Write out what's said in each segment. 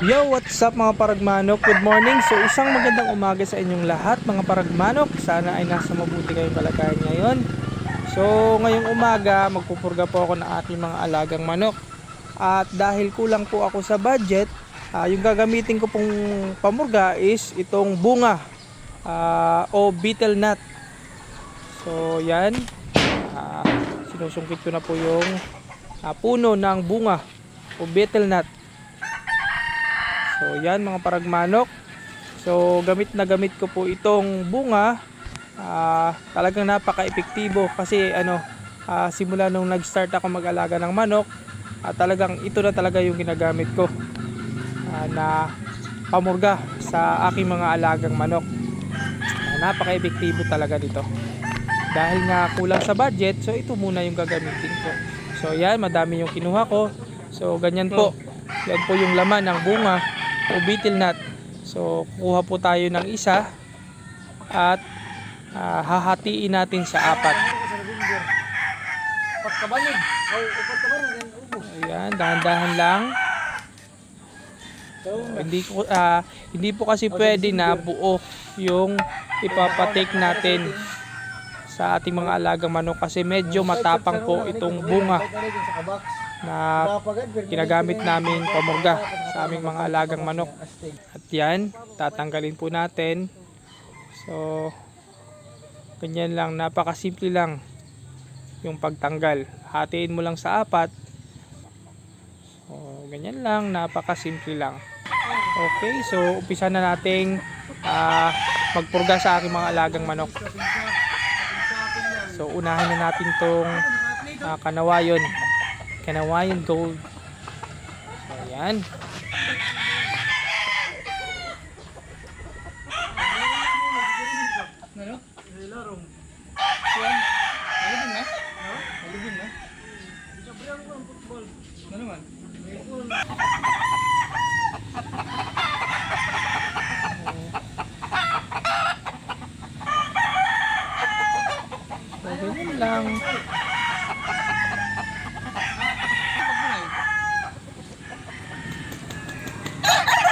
Yo, what's up mga paragmanok? Good morning. So, isang magandang umaga sa inyong lahat mga paragmanok. Sana ay nasa mabuti kayong kalagayan ngayon. So, ngayong umaga, magpupurga po ako ng aking mga alagang manok. At dahil kulang po ako sa budget, ah, yung gagamitin ko pong pamurga is itong bunga ah, o beetle nut. So, yan. Ah, sinusungkit ko na po yung ah, puno ng bunga o beetle nut. So yan mga paragmanok. So gamit na gamit ko po itong bunga. Ah, talagang napaka-epektibo kasi ano ah, simula nung nag-start ako mag-alaga ng manok, ah, talagang ito na talaga yung ginagamit ko ah, na pamurga sa aking mga alagang manok. Ah, napaka-epektibo talaga dito. Dahil nga kulang sa budget, so ito muna yung gagamitin ko. So yan, madami yung kinuha ko. So ganyan po. Yan po yung laman ng bunga o beetle nut. So kukuha po tayo ng isa at ah, hahatiin natin sa apat. Oh. Ayan, dahan-dahan lang. So, hindi ko ah, hindi po kasi pwede na buo yung ipapatake natin sa ating mga alagang manok kasi medyo matapang po itong bunga. Na ginagamit namin pamurga sa aming mga alagang manok. At yan, tatanggalin po natin. So, ganyan lang, napakasimple lang yung pagtanggal. Hatiin mo lang sa apat. So, ganyan lang, napakasimple lang. Okay, so umpisa na nating ah, magpurga sa aking mga alagang manok. So, unahin na natin tong ah, kanawayon. Kanawayon gold. So, ayan. So, ganyan lang.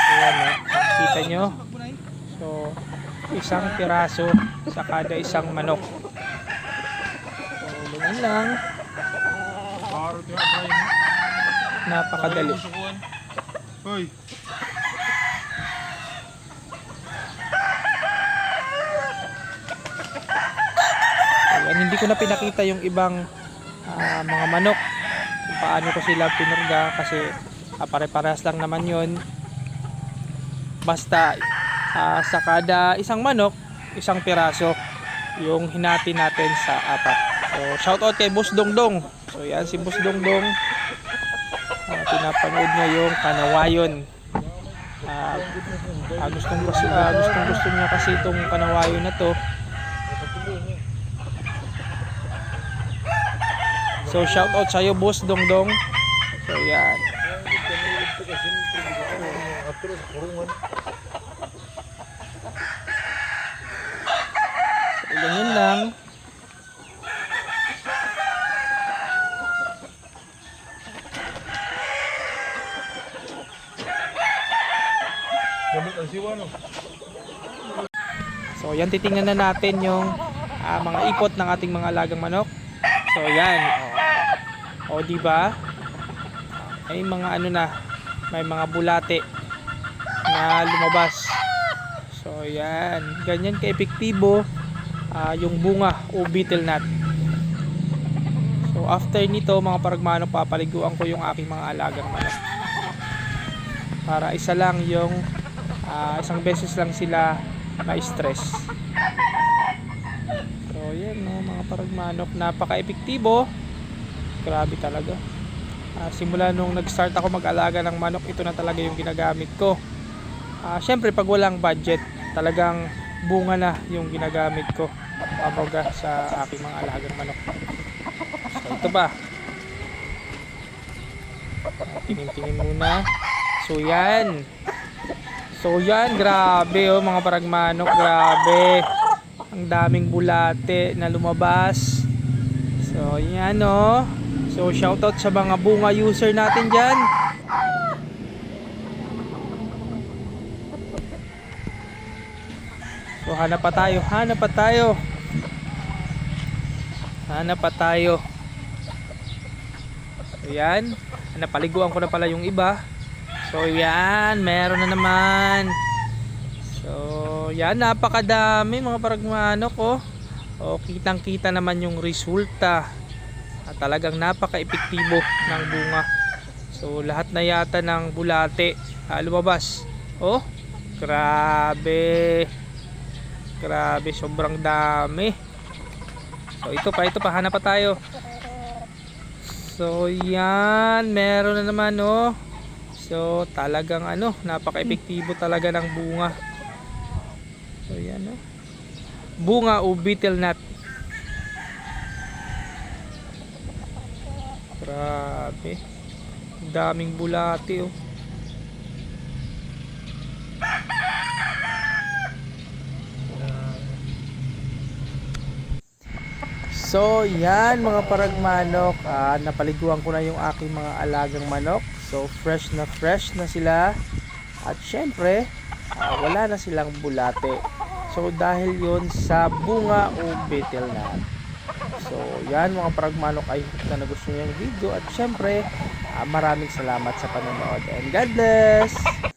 Ayan o. Kita nyo? So, isang piraso sa kada isang manok. So, ganyan lang. Napakadali. Hoy. Ayan, hindi ko na pinakita yung ibang ah, mga manok kung paano ko sila pinurga kasi ah, pare-parehas lang naman yon basta ah, sa kada isang manok isang piraso yung hinati natin sa apat. So shout out kay Boss Dongdong. So yan si Boss Dongdong. Uh, pinapanood niya yung kanawayon. Ah, ah, gustong, gusto, ah, gustong gusto niya kasi itong kanawayon na to. So shout out sa iyo boss Dongdong. So yan. So, ganyan lang. Gamit ang siwa no. So yan titingnan na natin yung ah, mga ipot ng ating mga alagang manok. So yan. O, o di ba? May mga ano na, may mga bulate na lumabas. So yan, ganyan ka-epektibo ah, yung bunga o beetle nut. So after nito mga paragmano papaliguan ko yung aking mga alagang manok. Para isa lang yung ah, isang beses lang sila ma-stress. So yan no, mga paragmanok, napaka-epektibo. Grabe talaga. Ah, simula nung nag-start ako mag-alaga ng manok, ito na talaga yung ginagamit ko. Ah, Siyempre pag walang budget, talagang bunga na yung ginagamit ko pabaga sa aking mga alagang manok. So ito ba? Ah, Tingin-tingin muna. So yan. So yan, grabe oh mga paragmanok, grabe. Ang daming bulate na lumabas. So yan oh. So shoutout sa mga bunga user natin dyan. So hanap pa tayo, hanap pa tayo. Hanap pa tayo. So yan, napaliguan ko na pala yung iba. So yan, meron na naman. So yan, napakadami mga paragmanok oh. O kitang kita naman yung resulta. At talagang napaka-epektibo ng bunga. So lahat na yata ng bulate ah, lumabas. Oh, grabe. Grabe, sobrang dami. So ito pa, ito pa, hanap pa tayo. So yan, meron na naman oh. So talagang ano, napaka-epektibo talaga ng bunga. So yan oh. Bunga o beetle nut. Grabe. Daming bulate oh. So yan mga paragmanok, ah, napaliguan ko na yung aking mga alagang manok. So fresh na fresh na sila. At syempre, ah, wala na silang bulate. So dahil yon sa bunga o betel nut. So yan mga paragmanok, I hope na nagustuhan niyo yung video. At syempre, ah, maraming salamat sa panonood. And God bless!